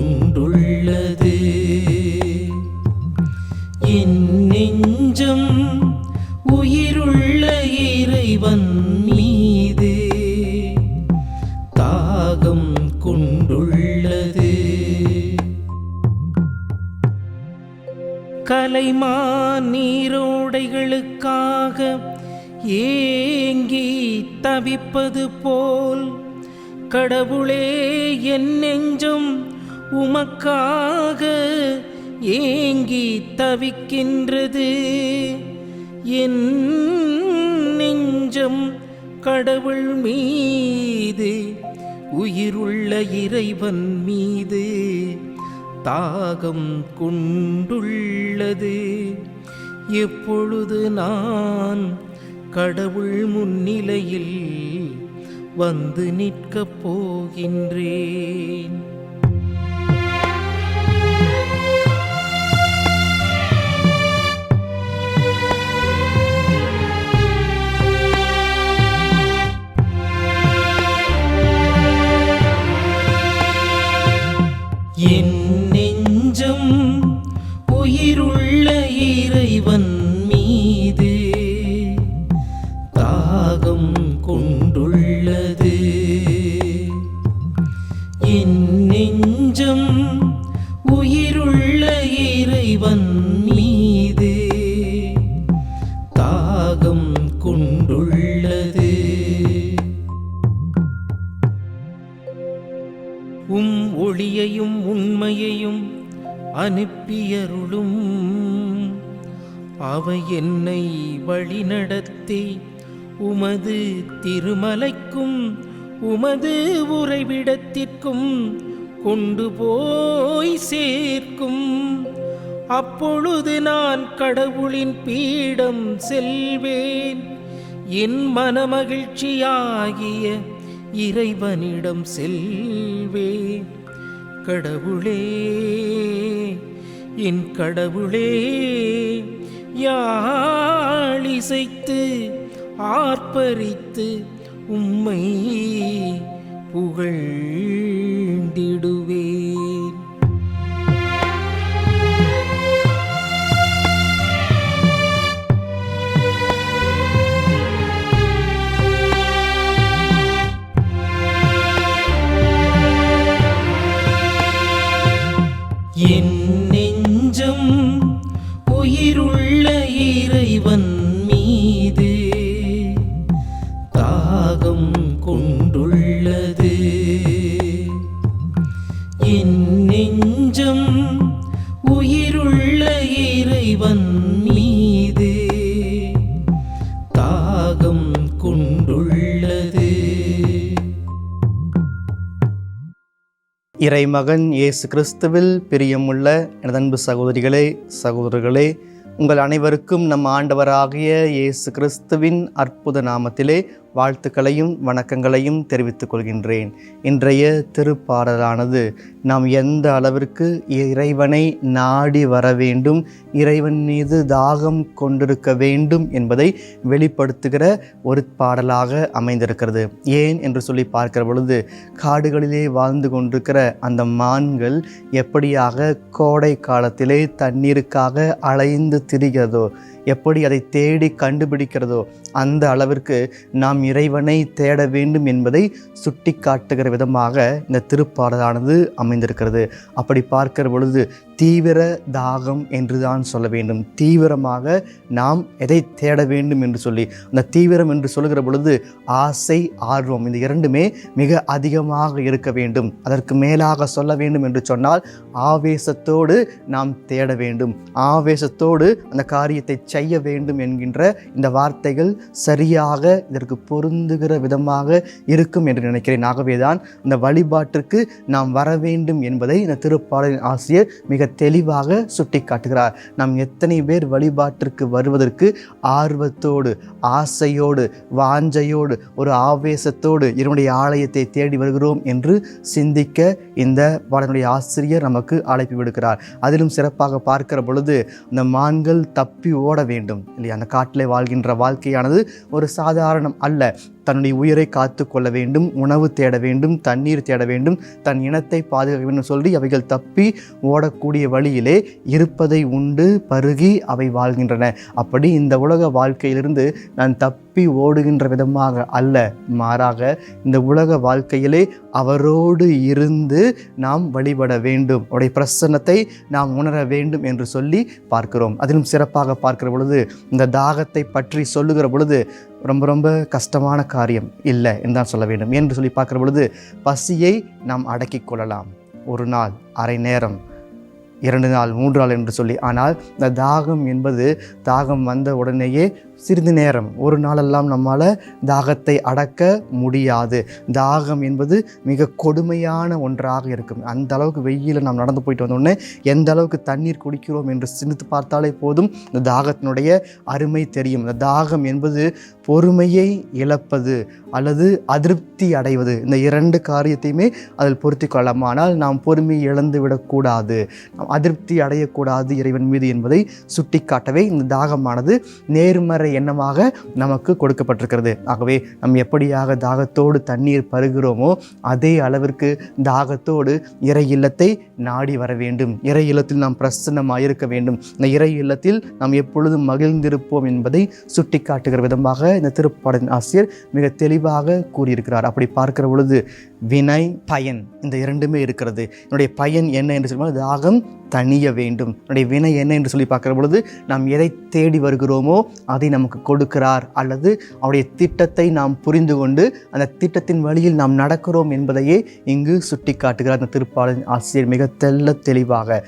கொண்டுள்ளது. என் நெஞ்சம் உயிருள்ள இறைவன் மீது தாகம் கொண்டுள்ளது. கலைமா நீரோடைகளுக்காக ஏங்கி தவிப்பது போல் கடவுளே என் நெஞ்சம் உமக்காக ஏங்கி தவிக்கின்றது. என் நெஞ்சம் கடவுள் மீது உயிருள்ள இறைவன் மீது தாகம் கொண்டுள்ளது. எப்பொழுது நான் கடவுள் முன்னிலையில் வந்து நிற்கப் போகின்றேன். தாகம் கொண்டுள்ளது. என் நெஞ்சம் உயிருள்ள இறைவன் மீது தாகம் கொண்டுள்ளது. உம் ஒளியையும் உண்மையையும் அனுப்பியருளும். அவை என்னை வழிநடத்தி உமது திருமலைக்கும் உமது உறைவிடத்திற்கும் கொண்டு போய் சேர்க்கும். அப்பொழுது நான் கடவுளின் பீடம் செல்வேன். என் மனமகிழ்ச்சியாகிய இறைவனிடம் செல்வேன். கடவுளே என் கடவுளே யாழிசைத்து ஆர்ப்பரித்து உம்மை புகழ்ந்திடுவேன். என்னை இறைமகன் இயேசு கிறிஸ்துவில் பிரியமுள்ள எனது அன்பு சகோதரிகளே சகோதரர்களே உங்கள் அனைவருக்கும் நம் ஆண்டவராகிய இயேசு கிறிஸ்துவின் அற்புத நாமத்திலே வாழ்த்துக்களையும் வணக்கங்களையும் தெரிவித்துக் கொள்கின்றேன். இன்றைய திருப்பாடலானது நாம் எந்த அளவிற்கு இறைவனை நாடி வர வேண்டும் இறைவன் மீது தாகம் கொண்டிருக்க வேண்டும் என்பதை வெளிப்படுத்துகிற ஒரு பாடலாக அமைந்திருக்கிறது. ஏன் என்று சொல்லி பார்க்கிற பொழுது காடுகளிலே வாழ்ந்து கொண்டிருக்கிற அந்த மான்கள் எப்படியாக கோடை காலத்திலே தண்ணீருக்காக அலைந்து திரிகிறதோ எப்படி அதை தேடி கண்டுபிடிக்கிறதோ அந்த அளவிற்கு நாம் இறைவனை தேட வேண்டும் என்பதை சுட்டி காட்டுகிற விதமாக இந்த திருப்பாடலானது அமைந்திருக்கிறது. அப்படி பார்க்கிற பொழுது தீவிர தாகம் என்று தான் சொல்ல வேண்டும். தீவிரமாக நாம் எதை தேட வேண்டும் என்று சொல்லி அந்த தீவிரம் என்று சொல்லுகிற பொழுது ஆசை ஆர்வம் இந்த இரண்டுமே மிக அதிகமாக இருக்க வேண்டும். அதற்கு மேலாக சொல்ல வேண்டும் என்று சொன்னால் ஆவேசத்தோடு நாம் தேட வேண்டும். ஆவேசத்தோடு அந்த காரியத்தை செய்ய வேண்டும் என்கின்ற இந்த வார்த்தைகள் சரியாக இதற்கு பொருந்துகிற விதமாக இருக்கும் என்று நினைக்கிறேன். ஆகவேதான் இந்த வழிபாட்டிற்கு நாம் வர வேண்டும் என்பதை இந்த திருப்பாடலின் ஆசிரியர் மிக தெளிவாக சுட்டி காட்டுகிறார் நாம் எத்தனை பேர் வழிபாட்டிற்கு வருவதற்கு ஆர்வத்தோடு ஆசையோடு வாஞ்சையோடு ஒரு ஆவேசத்தோடு என்னுடைய ஆலயத்தை தேடி வருகிறோம் என்று சிந்திக்க இந்த பாடனுடைய ஆசிரியர் நமக்கு அழைப்பு விடுக்கிறார். அதிலும் சிறப்பாக பார்க்கிற பொழுது இந்த மான்கள் தப்பி ஓட வேண்டும். இல்லையா? அந்த காட்டிலே வாழ்கின்ற வாழ்க்கையானது ஒரு சாதாரணம் அல்ல. தன்னுடைய உயிரை காத்து கொள்ள வேண்டும் உணவு தேட வேண்டும் தண்ணீர் தேட வேண்டும் தன் இனத்தை பாதுகாக்க வேண்டும் சொல்லி அவைகள் தப்பி ஓடக்கூடிய வழியிலே இருப்பதை உண்டு பருகி அவை வாழ்கின்றன. அப்படி இந்த உலக வாழ்க்கையிலிருந்து நான் தப்பி ஓடுகின்ற விதமாக அல்ல மாறாக இந்த உலக வாழ்க்கையிலே அவரோடு இருந்து நாம் வழிபட வேண்டும். அவருடைய பிரசன்னத்தை நாம் உணர வேண்டும் என்று சொல்லி பார்க்கிறோம். அதிலும் சிறப்பாக பார்க்கிற பொழுது இந்த தாகத்தை பற்றி சொல்லுகிற பொழுது ரொம்ப ரொம்ப கஷ்டமான காரியம் இல்லை என்றுதான் சொல்ல வேண்டும். என்று சொல்லி பார்க்குற பொழுது பசியை நாம் அடக்கி கொள்ளலாம். ஒரு நாள் அரை நேரம் இரண்டு நாள் மூன்று நாள் என்று சொல்லி. ஆனால் இந்த தாகம் என்பது தாகம் வந்த உடனேயே சிறிது நேரம் ஒரு நாளெல்லாம் நம்மால் தாகத்தை அடக்க முடியாது. தாகம் என்பது மிக கொடுமையான ஒன்றாக இருக்கும். அந்த அளவுக்கு வெயிலில் நாம் நடந்து போயிட்டு வந்தோடனே எந்த அளவுக்கு தண்ணீர் குடிக்கிறோம் என்று சிந்தித்து பார்த்தாலே போதும் இந்த தாகத்தினுடைய அருமை தெரியும். இந்த தாகம் என்பது பொறுமையை இழப்பது அல்லது அதிருப்தி அடைவது. இந்த இரண்டு காரியத்தையுமே அதில் பொருத்தி கொள்ளலாம். ஆனால் நாம் பொறுமையை இழந்து விடக்கூடாது. நாம் அதிருப்தி அடையக்கூடாது இறைவன் மீது என்பதை சுட்டிக்காட்டவே இந்த தாகமானது நேர்மறை எண்ணமாக நமக்கு கொடுக்கப்பட்டிருக்கிறது. ஆகவே நாம் எப்படியாக தாகத்தோடு தண்ணீர் பருகிறோமோ அதே அளவிற்கு தாகத்தோடு இறை இல்லத்தை நாடி வர வேண்டும். இறை இல்லத்தில் நாம் பிரசன்னமாக இருக்க வேண்டும். இந்த இறை இல்லத்தில் நாம் எப்பொழுதும் மகிழ்ந்திருப்போம் என்பதை சுட்டிக்காட்டுகிற விதமாக இந்த திருப்பாடலின் ஆசிரியர் மிக தெளிவாக கூறியிருக்கிறார். அப்படி பார்க்கிற பொழுது வினை பயன் இந்த இரண்டுமே இருக்கிறது. என்னுடைய பயன் என்ன என்று சொல்லும்போது தாகம் தணிய வேண்டும். என்னுடைய வினை என்ன என்று சொல்லி பார்க்கிற பொழுது நாம் எதை தேடி வருகிறோமோ அதை நமக்கு கொடுக்கிறார் அல்லது அவருடைய திட்டத்தை நாம் புரிந்து கொண்டு அந்த திட்டத்தின் வழியில் நாம் நடக்கிறோம் என்பதையே இங்கு சுட்டி காட்டுகிறார் அந்த திருப்பாளரின் ஆசிரியர். மிக தெல்ல தெளிவாக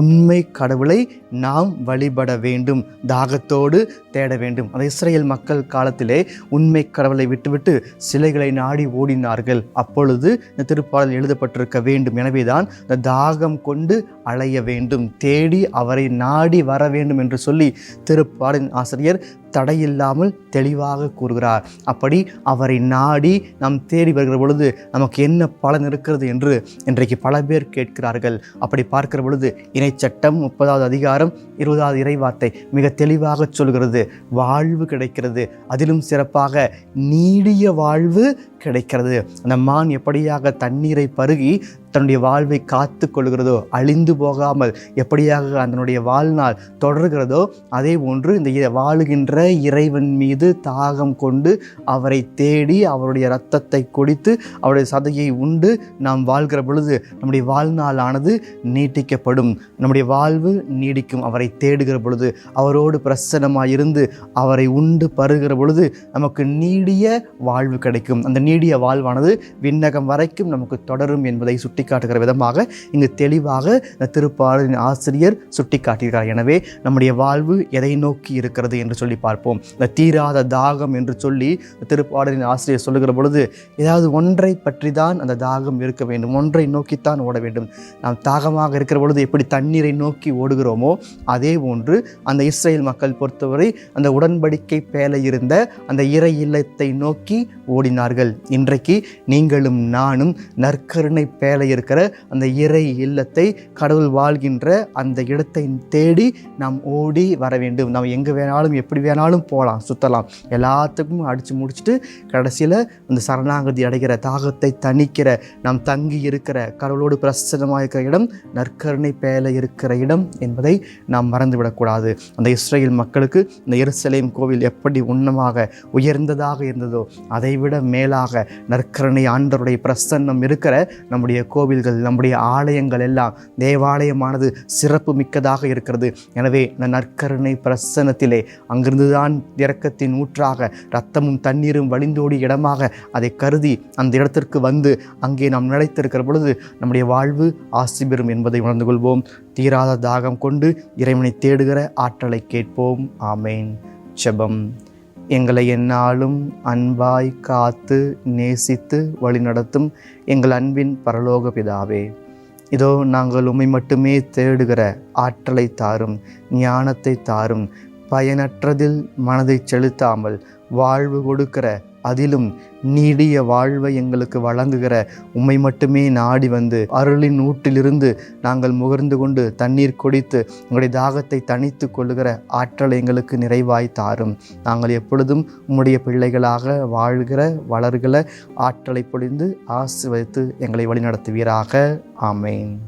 உண்மை கடவுளை நாம் வழிபட வேண்டும் தாகத்தோடு தேட வேண்டும். அந்த இஸ்ரேல் மக்கள் காலத்திலே உண்மை கடவுளை விட்டுவிட்டு சிலைகளை நாடி ஓடினார்கள். அப்பொழுது இந்த திருப்பாடல் எழுதப்பட்டிருக்க வேண்டும். எனவேதான் இந்த தாகம் கொண்டு அலைய வேண்டும் தேடி அவரை நாடி வர வேண்டும் என்று சொல்லி திருப்பாடலின் ஆசிரியர் தடையில்லாமல் தெளிவாக கூறுகிறார். அப்படி அவரை நாடி நாம் தேடி வருகிற பொழுது நமக்கு என்ன பலன் இருக்கிறது என்று இன்றைக்கு பல பேர் கேட்கிறார்கள். அப்படி பார்க்கிற பொழுது இணைச்சட்டம் முப்பதாவது அதிகாரம் இருபதாவது இறைவார்த்தை மிக தெளிவாக சொல்கிறது. வாழ்வு கிடைக்கிறது. அதிலும் சிறப்பாக நீடிய வாழ்வு கிடைக்கிறது. அந்த மான் எப்படியாக தண்ணீரை பருகி தன்னுடைய வாழ்வை காத்து கொள்கிறதோ அழிந்து போகாமல் எப்படியாக அதனுடைய வாழ்நாள் தொடர்கிறதோ அதே போன்று இந்த வாழுகின்ற இறைவன் மீது தாகம் கொண்டு அவரை தேடி அவருடைய இரத்தத்தை குடித்து அவருடைய சதையை உண்டு நாம் வாழ்கிற பொழுது நம்முடைய வாழ்நாளானது நீட்டிக்கப்படும். நம்முடைய வாழ்வு நீடிக்கும். அவரை தேடுகிற பொழுது அவரோடு பிரசன்னமாக இருந்து அவரை உண்டு பருகிற பொழுது நமக்கு நீடிய வாழ்வு கிடைக்கும். அந்த நீடிய வாழ்வானது விண்ணகம் வரைக்கும் நமக்கு தொடரும் என்பதை சுட்டிக்காட்டுகிற விதமாக இங்கு தெளிவாக திருப்பாளரின் ஆசிரியர் சுட்டிக்காட்டுகிறார். எனவே நம்முடைய வாழ்வு எதை நோக்கி இருக்கிறது என்று சொல்லி பார்ப்போம். இந்த தீராத தாகம் என்று சொல்லி திருப்பாளரின் ஆசிரியர் சொல்லுகிற பொழுது ஏதாவது ஒன்றை பற்றி தான் அந்த தாகம் இருக்க வேண்டும். ஒன்றை நோக்கித்தான் ஓட வேண்டும். நாம் தாகமாக இருக்கிற பொழுது எப்படி தண்ணீரை நோக்கி ஓடுகிறோமோ அதே போன்று அந்த இஸ்ரேல் மக்கள் பொறுத்தவரை அந்த உடன்படிக்கை பேல இருந்த அந்த இறை இல்லத்தை நோக்கி ஓடினார்கள். இன்றைக்கு நீங்களும் நானும் நற்கருணை பேல இருக்கிற அந்த இறை இல்லத்தை கடவுள் வாழ்கின்ற அந்த இடத்தை தேடி நாம் ஓடி வர வேண்டும். நாம் எங்கே வேணாலும் எப்படி வேணாலும் போகலாம் சுற்றலாம் எல்லாத்துக்கும் அடித்து முடிச்சுட்டு கடைசியில் அந்த சரணாகதி அடைகிற தாகத்தை தணிக்கிற நாம் தங்கி இருக்கிற கடவுளோடு பிரசன்னமாக இருக்கிற இடம் நற்கருணை பேல இருக்கிற இடம் என்பதை நாம் மறந்துவிடக்கூடாது. அந்த இஸ்ரேல் மக்களுக்கு இந்த எருசலேம் கோவில் எப்படி உன்னமாக உயர்ந்ததாக இருந்ததோ அதைவிட மேலாக நற்கருணை ஆண்டருடைய பிரசன்னம் இருக்கிற நம்முடைய கோ கோவில்கள் நம்முடைய ஆலயங்கள் எல்லாம் தேவாலயமானது சிறப்பு மிக்கதாக இருக்கிறது. எனவே நற்கருணை பிரசன்னத்திலே அங்கிருந்துதான் இறக்கத்தின் இரக்கத்தின் ஊற்றாக ரத்தமும் தண்ணீரும் வழிந்தோடி இடமாக அதை கருதி அந்த இடத்திற்கு வந்து அங்கே நாம் நிலைத்திருக்கிற பொழுது நம்முடைய வாழ்வு ஆசி பெறும் என்பதை உணர்ந்து கொள்வோம். தீராத தாகம் கொண்டு இறைவனை தேடுகிற ஆற்றலை கேட்போம். ஆமேன். செபம் எங்களை எந்நாளும் அன்பாய் காத்து நேசித்து வழிநடத்தும் எங்கள் அன்பின் பரலோக பிதாவே. இதோ நாங்கள் உண்மை மட்டுமே தேடுகிற ஆற்றலை தாரும் ஞானத்தை தாரும் பயனற்றதில் மனதை செலுத்தாமல் வாழ்வு கொடுக்கிற அதிலும் நீடிய வாழ்வை எங்களுக்கு வழங்குகிற உம்மை மட்டுமே நாடி வந்து அருளின் ஊட்டிலிருந்து நாங்கள் முகர்ந்து கொண்டு தண்ணீர் குடித்து உங்களுடைய தாகத்தை தணித்து கொள்ளுகிற ஆற்றலை எங்களுக்கு நிறைவாய் தாரும். நாங்கள் எப்பொழுதும் உம்முடைய பிள்ளைகளாக வாழ்கிற வளர்கிற ஆற்றலை பொழிந்து ஆசிர்வதித்து எங்களை வழிநடத்துவீராக. ஆமேன்.